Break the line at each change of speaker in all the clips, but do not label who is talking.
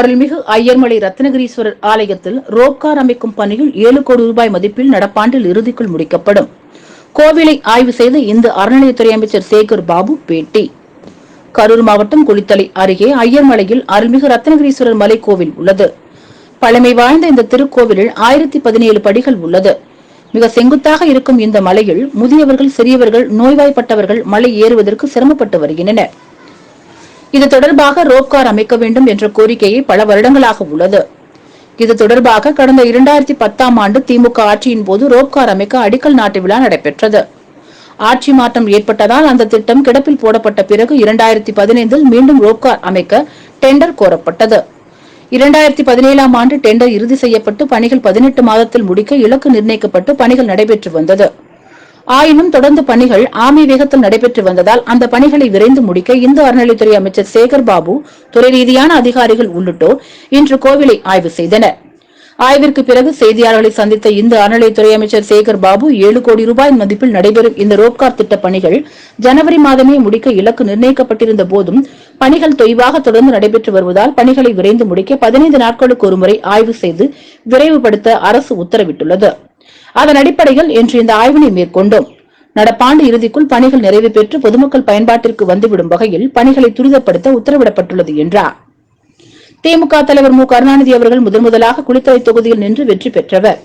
அருள்மிகு ஐயர்மலை ரத்னகிரீஸ்வரர் ஆலயத்தில் ரோப்கார் அமைக்கும் பணியில் ஏழு கோடி ரூபாய் மதிப்பில் நடப்பாண்டில் இறுதிக்குள் முடிக்கப்படும். கோவிலை ஆய்வு செய்த இந்து அறநிலையத்துறை அமைச்சர் சேகர் பாபு பேட்டி. கரூர் மாவட்டம் குளித்தலை அருகே ஐயர்மலையில் அருள்மிகு ரத்னகிரீஸ்வரர் மலை கோவில் உள்ளது. பழமை வாய்ந்த இந்த திருக்கோவிலில் ஆயிரத்தி பதினேழு படிகள் உள்ளது. மிக செங்குத்தாக இருக்கும் இந்த மலையில் முதியவர்கள் சிறியவர்கள் நோய்வாய்ப்பட்டவர்கள் மலை ஏறுவதற்கு சிரமப்பட்டு வருகின்றனர். இது தொடர்பாக ரோப்கார் அமைக்க வேண்டும் என்ற கோரிக்கையை பல வருடங்களாக உள்ளது. இது தொடர்பாக கடந்த இரண்டாயிரத்தி பத்தாம் ஆண்டு திமுக ஆட்சியின் போது ரோப்கார் அமைக்க அடிக்கல் நாட்டு விழா நடைபெற்றது. ஆட்சி மாற்றம் ஏற்பட்டதால் அந்த திட்டம் கிடப்பில் போடப்பட்ட பிறகு இரண்டாயிரத்தி பதினைந்தில் மீண்டும் ரோப்கார் அமைக்க டெண்டர் கோரப்பட்டது. இரண்டாயிரத்தி பதினேழாம் ஆண்டு டெண்டர் இறுதி செய்யப்பட்டு பணிகள் பதினெட்டு மாதத்தில் முடிக்க இலக்கு நிர்ணயிக்கப்பட்டு பணிகள் நடைபெற்று வந்தது. ஆயினும் தொடர்ந்து பணிகள் ஆமை வேகத்தில் நடைபெற்று வந்ததால் அந்த பணிகளை விரைந்து முடிக்க இந்து அறநிலைத்துறை அமைச்சர் சேகர் பாபு துறை ரீதியான அதிகாரிகள் உள்ளிட்டோர் இன்று கோவிலை ஆய்வு செய்தனர். ஆய்விற்கு பிறகு செய்தியாளர்களை சந்தித்த இந்து அறநிலைத்துறை அமைச்சர் சேகர் பாபு ஏழு கோடி ரூபாய் மதிப்பில் நடைபெறும் இந்த ரோப்கார் திட்ட பணிகள் ஜனவரி மாதமே முடிக்க இலக்கு நிர்ணயிக்கப்பட்டிருந்த போதும் பணிகள் தொய்வாக தொடர்ந்து நடைபெற்று வருவதால் பணிகளை விரைந்து முடிக்க பதினைந்து நாட்களுக்கு ஒருமுறை ஆய்வு செய்து விரைவுபடுத்த அரசு உத்தரவிட்டுள்ளது. அதன் அடிப்படையில் இன்று இந்த ஆய்வினை மேற்கொண்டோம். நடப்பாண்டு இறுதிக்குள் பணிகள் நிறைவு பெற்று பொதுமக்கள் பயன்பாட்டிற்கு வந்துவிடும் வகையில் பணிகளை துரிதப்படுத்த உத்தரவிடப்பட்டுள்ளது என்றார். திமுக தலைவர் மு. கருணாநிதி அவர்கள் முதன் முதலாக குளித்தலை தொகுதியில் நின்று வெற்றி பெற்றவர்.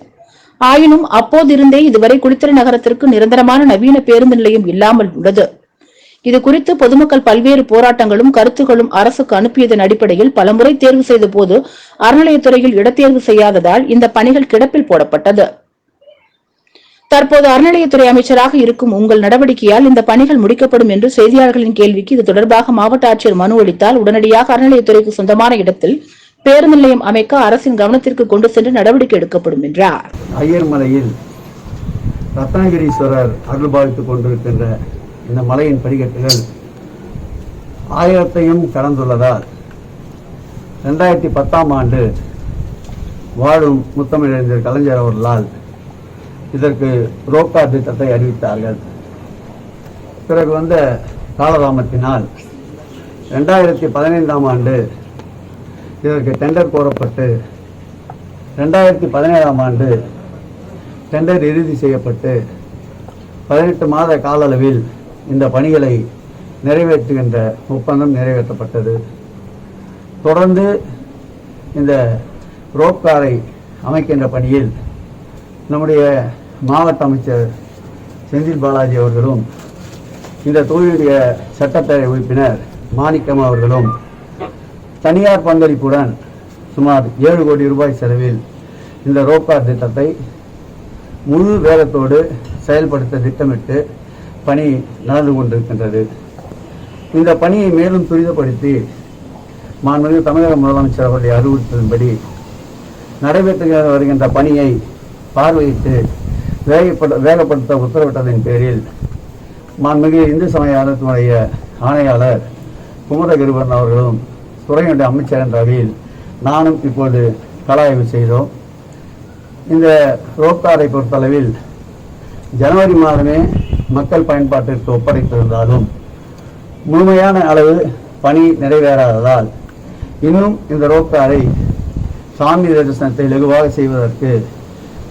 ஆயினும் அப்போதிருந்தே இதுவரை குளித்தலை நகரத்திற்கு நிரந்தரமான நவீன பேருந்து நிலையம் இல்லாமல் உள்ளது. இது குறித்து பொதுமக்கள் பல்வேறு போராட்டங்களும் கருத்துகளும் அரசுக்கு அனுப்பியதன் அடிப்படையில் பலமுறை தேர்வு செய்த போது அறநிலையத்துறையில் இடத்தேர்வு செய்யாததால் இந்த பணிகள் கிடப்பில் போடப்பட்டது. தற்போது அறநிலையத்துறை அமைச்சராக இருக்கும் உங்கள் நடவடிக்கையால் இந்த பணிகள் முடிக்கப்படும் என்று செய்தியாளர்களின் கேள்விக்கு இது தொடர்பாக மாவட்ட ஆட்சியர் மனு அளித்தால் உடனடியாக அறநிலையத்துறைக்கு சொந்தமான இடத்தில் பேருந்து நிலையம் அமைக்க அரசின் கவனத்திற்கு கொண்டு சென்று நடவடிக்கை எடுக்கப்படும் என்றார்.
ஐயர்மலையில் ரத்னகிரீஸ்வரர் அருள் பாவித்துக் கொண்டிருக்கின்ற இந்த மலையின் படிக்கட்டுகள் ஆயிரத்தையும் கடந்துள்ளதால் ரெண்டாயிரத்தி பத்தாம் ஆண்டு வாழும் முத்தமிழறிஞர் கலைஞர் அவர்களால் இதற்கு ரோப்கார் திட்டத்தை அறிவித்தார்கள். பிறகு வந்த காலதாமத்தினால் ரெண்டாயிரத்தி பதினைந்தாம் ஆண்டு இதற்கு டெண்டர் கோரப்பட்டு ரெண்டாயிரத்தி பதினேழாம் ஆண்டு டெண்டர் இறுதி செய்யப்பட்டு பதினெட்டு மாத கால அளவில் இந்த பணிகளை நிறைவேற்றுகின்ற ஒப்பந்தம் நிறைவேற்றப்பட்டது. தொடர்ந்து இந்த ரோப்காரை அமைக்கின்ற பணியில் நம்முடைய மாவட்ட அமைச்சர் செந்தில் பாலாஜி அவர்களும் இந்த தொகுதியுடைய சட்டப்பேரவை உறுப்பினர் மாணிக்கம் அவர்களும் தனியார் பங்களிப்புடன் சுமார் ஏழு கோடி ரூபாய் செலவில் இந்த ரோப்கார் திட்டத்தை முழு வேகத்தோடு செயல்படுத்த திட்டமிட்டு பணி நடந்து கொண்டிருக்கின்றது. இந்த பணியை மேலும் துரிதப்படுத்தி மாண்புமிகு தமிழக முதலமைச்சர் அவருடைய அறிவுறுத்தலின்படி நடைபெற்று வருகின்ற பணியை பார்வையிட்டு வேகப்பட வேகப்படுத்த உத்தரவிட்டதின் பேரில் மாண்புமிகு இந்து சமய அறத்தினுடைய ஆணையாளர் குமரகிருவன் அவர்களும் துறையினுடைய அமைச்சர் என்ற வகையில் நானும் இப்போது கலாய்வு செய்தோம். இந்த ரோப்காரை பொறுத்தளவில் ஜனவரி மாதமே மக்கள் பயன்பாட்டிற்கு ஒப்படைத்திருந்தாலும் முழுமையான அளவு பணி நிறைவேறாததால் இன்னும் இந்த ரோப்காரை சாமி தரிசனத்தை லகுவாக செய்வதற்கு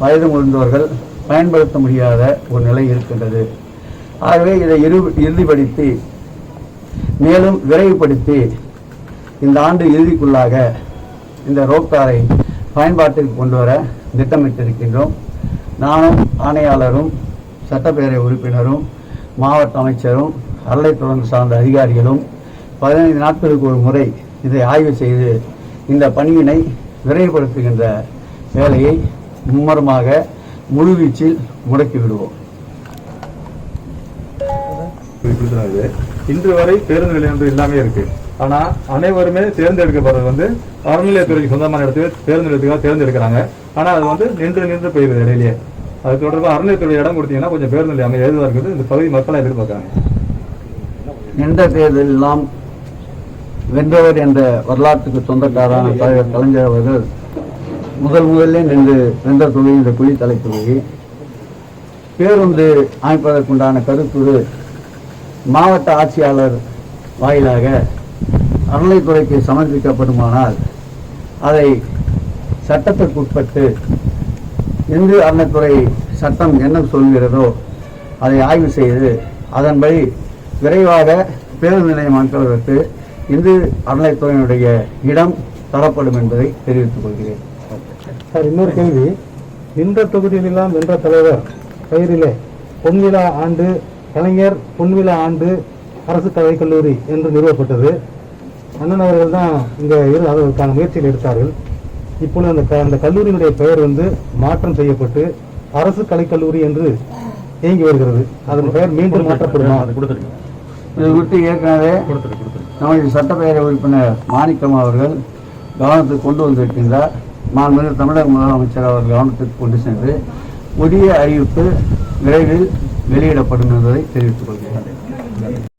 வயது முதிர்ந்தவர்கள் பயன்படுத்த முடியாத ஒரு நிலை இருக்கின்றது. ஆகவே இதை இரு இறுதிப்படுத்தி மேலும் விரைவுபடுத்தி இந்த ஆண்டு இறுதிக்குள்ளாக இந்த ரோப்காரை பயன்பாட்டிற்கு கொண்டு வர திட்டமிட்டிருக்கின்றோம். நானும் ஆணையாளரும் சட்டப்பேரவை உறுப்பினரும் மாவட்ட அமைச்சரும் அறளைத்துறை சார்ந்த அதிகாரிகளும் பதினைந்து நாட்களுக்கு ஒரு முறை இதை ஆய்வு செய்து இந்த பணியினை விரைவுபடுத்துகின்ற வேலையை மும்மரமாக முழுவீச்சில் முடக்கி விடுவோம்.
இன்று வரை பேருந்து நிலையம் எல்லாமே இருக்கு. ஆனா அனைவருமே தேர்ந்தெடுக்கப்படுறது வந்து அறநிலையத்துறைக்கு சொந்தமான இடத்துல பேருந்து நிலையத்துக்காக தேர்ந்தெடுக்கிறாங்க. ஆனா அது வந்து நின்று நின்று போயிருது இடையிலேயே. அது தொடர்பாக அறநிலையத்துறை இடம் கொடுத்தீங்கன்னா கொஞ்சம் பேருந்து நிலையம் ஏதுவாக இருக்குது இந்த பகுதி மக்களை எதிர்பார்க்கறாங்க.
எந்த தேர்தலெல்லாம் வென்றவர் என்ற வரலாற்றுக்கு சொந்தக்காரான தலைவர் கலைஞர் அவர்கள் முதல் முதலே நின்று நின்ற தொகுதி இந்த குழித்தலை தொகுதி பேருந்து அமைப்பதற்குண்டான கருத்துரு மாவட்ட ஆட்சியாளர் வாயிலாக அறநிலைத்துறைக்கு சமர்ப்பிக்கப்படுமானால் அதை சட்டத்திற்குட்பட்டு இந்து அறநிலைத்துறை சட்டம் என்ன சொல்கிறதோ அதை ஆய்வு செய்து அதன்படி விரைவாக பேருந்து நிலையமாக்குவதற்கு இந்து அறநிலைத்துறையினுடைய இடம் தரப்படும் என்பதை தெரிவித்துக் கொள்கிறேன்.
சார் இன்னொரு கேள்வி. நின்ற தொகுதியிலெல்லாம் வென்ற தலைவர் பெயரிலே பொன்விழா ஆண்டு கலைஞர் பொன்விழா ஆண்டு அரசு கலைக் கல்லூரி என்று நிறுவப்பட்டது. அண்ணன் அவர்கள் தான் இங்க இரு அதற்கான முயற்சியில் எடுத்தார்கள். இப்பொழுது அந்த க- அந்த கல்லூரியினுடைய பெயர் வந்து மாற்றம் செய்யப்பட்டு அரசு கலைக்கல்லூரி என்று இயங்கி வருகிறது. அதன் பெயர் மீண்டும் மாற்றப்படுமா?
இது குறித்து ஏற்கனவே நமது சட்டப்பேரவை உறுப்பினர் மாணிக்கம் அவர்கள் கவனத்துக்கு கொண்டு வந்திருக்கின்றார். மாண்புமிகு தமிழக முதலமைச்சர் அவர் கவனத்திற்கு கொண்டு சென்று உரிய அறிவிப்பு விரைவில் வெளியிடப்படும் என்பதை தெரிவித்துக் கொள்கிறேன்.